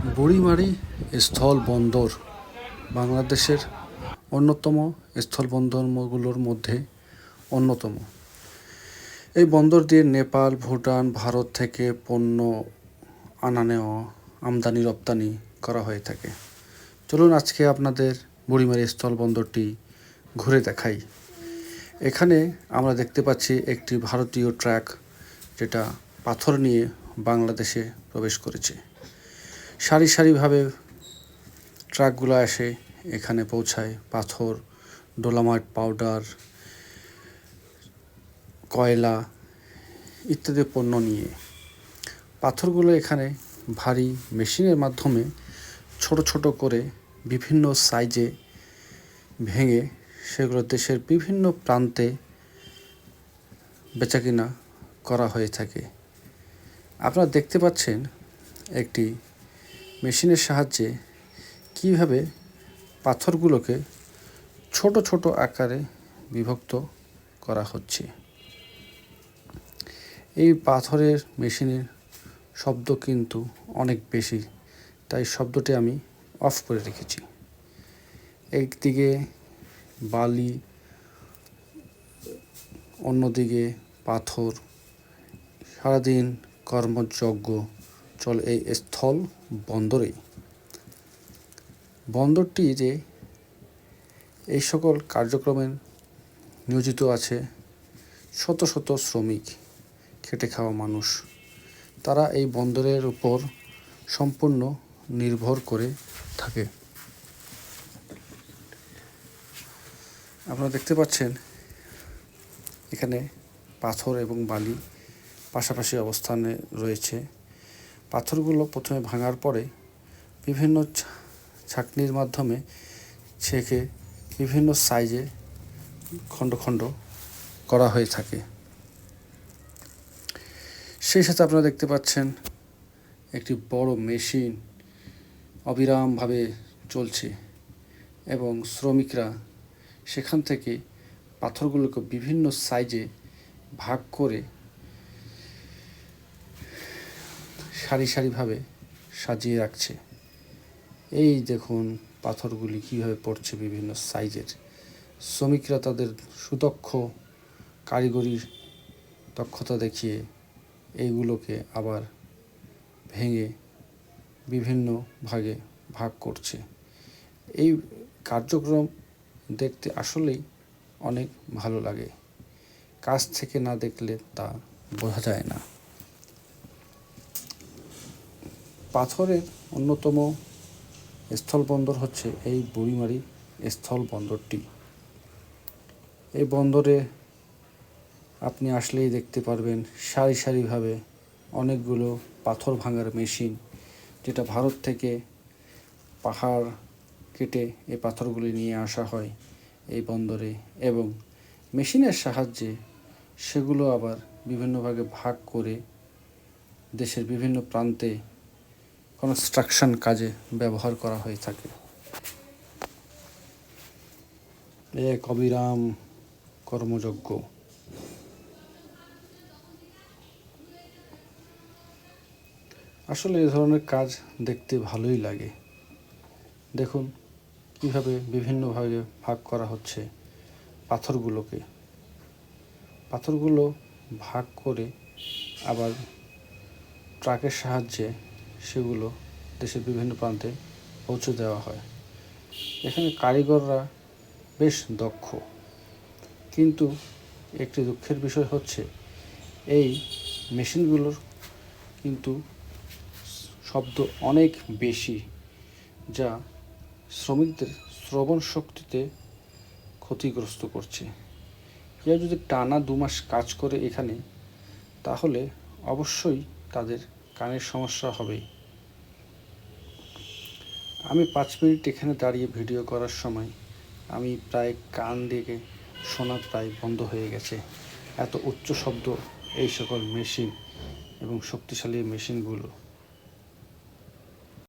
বুড়িমারি স্থল বন্দর বাংলাদেশের অন্যতম স্থল বন্দরগুলোর মধ্যে অন্যতম। এই বন্দর দিয়ে নেপাল, ভুটান, ভারত থেকে পণ্য আনা নেওয়া, আমদানি, রপ্তানি করা হয়ে থাকে। চলুন আজকে আপনাদের বুড়িমারি স্থল বন্দরটি ঘুরে দেখাই। এখানে আমরা দেখতে পাচ্ছি একটি ভারতীয় ট্রাক যেটা পাথর নিয়ে বাংলাদেশে প্রবেশ করেছে। সারি সারিভাবে ট্রাকগুলো এসে এখানে পৌঁছায়। পাথর, ডোলামাইট পাউডার, কয়লা ইত্যাদি পণ্য নিয়ে। পাথরগুলো এখানে ভারী মেশিনের মাধ্যমে ছোট ছোট করে বিভিন্ন সাইজে ভেঙে সেগুলো দেশের বিভিন্ন প্রান্তে বেচাকিনা করা হয়ে থাকে। আপনারা দেখতে পাচ্ছেন একটি মেশিনের সাহায্যে কীভাবে পাথরগুলোকে ছোট ছোট আকারে বিভক্ত করা হচ্ছে? এই পাথরের মেশিনের শব্দ কিন্তু অনেক বেশি, তাই শব্দটি আমি অফ করে রেখেছি। একদিকে বালি, অন্যদিকে পাথর, সারাদিন কর্মযজ্ঞ চলে এই স্থল বন্দরেই। বন্দরটি যে এই সকল কার্যক্রমে নিয়োজিত আছে, শত শত শ্রমিক, খেটে খাওয়া মানুষ, তারা এই বন্দরের উপর সম্পূর্ণ নির্ভর করে থাকে। আপনারা দেখতে পাচ্ছেন, এখানে পাথর এবং বালি পাশাপাশি অবস্থানে রয়েছে। পাথরগুলো প্রথমে ভাঙার পরে বিভিন্ন ছাঁকনির মাধ্যমে ছেঁকে বিভিন্ন সাইজে খণ্ড খণ্ড করা হয়ে থাকে। সেই সাথে আপনারা দেখতে পাচ্ছেন একটি বড় মেশিন অবিরামভাবে চলছে এবং শ্রমিকরা সেখান থেকে পাথরগুলোকে বিভিন্ন সাইজে ভাগ করে সারি সারিভাবে সাজিয়ে রাখছে। এই দেখুন পাথরগুলি কীভাবে পড়ছে বিভিন্ন সাইজের। শ্রমিকরা তাদের সুদক্ষ কারিগরি দক্ষতা দেখিয়ে এইগুলোকে আবার ভেঙে বিভিন্ন ভাগে ভাগ করছে। এই কার্যক্রম দেখতে আসলেই অনেক ভালো লাগে। কাছ থেকে না দেখলে তা বোঝা যায় না। পাথরের অন্যতম স্থলবন্দর হচ্ছে এই বুড়িমারি স্থল বন্দরটি এই বন্দরে আপনি আসলেই দেখতে পারবেন সারি সারিভাবে অনেকগুলো পাথর ভাঙার মেশিন, যেটা ভারত থেকে পাহাড় কেটে এই পাথরগুলি নিয়ে আসা হয় এই বন্দরে এবং মেশিনের সাহায্যে সেগুলো আবার বিভিন্ন ভাগে ভাগ করে দেশের বিভিন্ন প্রান্তে কনস্ট্রাকশন কাজে ব্যবহার করা হয়ে থাকে। এক অবিরাম কর্মযজ্ঞ। আসলে এ ধরনের কাজ দেখতে ভালোই লাগে। দেখুন কীভাবে বিভিন্নভাবে ভাগ করা হচ্ছে পাথরগুলোকে। পাথরগুলো ভাগ করে আবার ট্রাকের সাহায্যে সেগুলো দেশের বিভিন্ন প্রান্তে পৌঁছে দেওয়া হয়। এখানে কারিগররা বেশ দক্ষ। কিন্তু একটি দুঃখের বিষয় হচ্ছে, এই মেশিনগুলোর কিন্তু শব্দ অনেক বেশি, যা শ্রমিকদের শ্রবণ শক্তিতে ক্ষতিগ্রস্ত করছে। কেউ যদি টানা দু মাস কাজ করে এখানে, তাহলে অবশ্যই তাদের কানের সমস্যা হবেই। আমি পাঁচ মিনিট এখানে দাঁড়িয়ে ভিডিও করার সময় আমি প্রায় কান দিকে শোনা প্রায় বন্ধ হয়ে গেছে। এত উচ্চ শব্দ এই সকল মেশিন এবং শক্তিশালী মেশিনগুলো।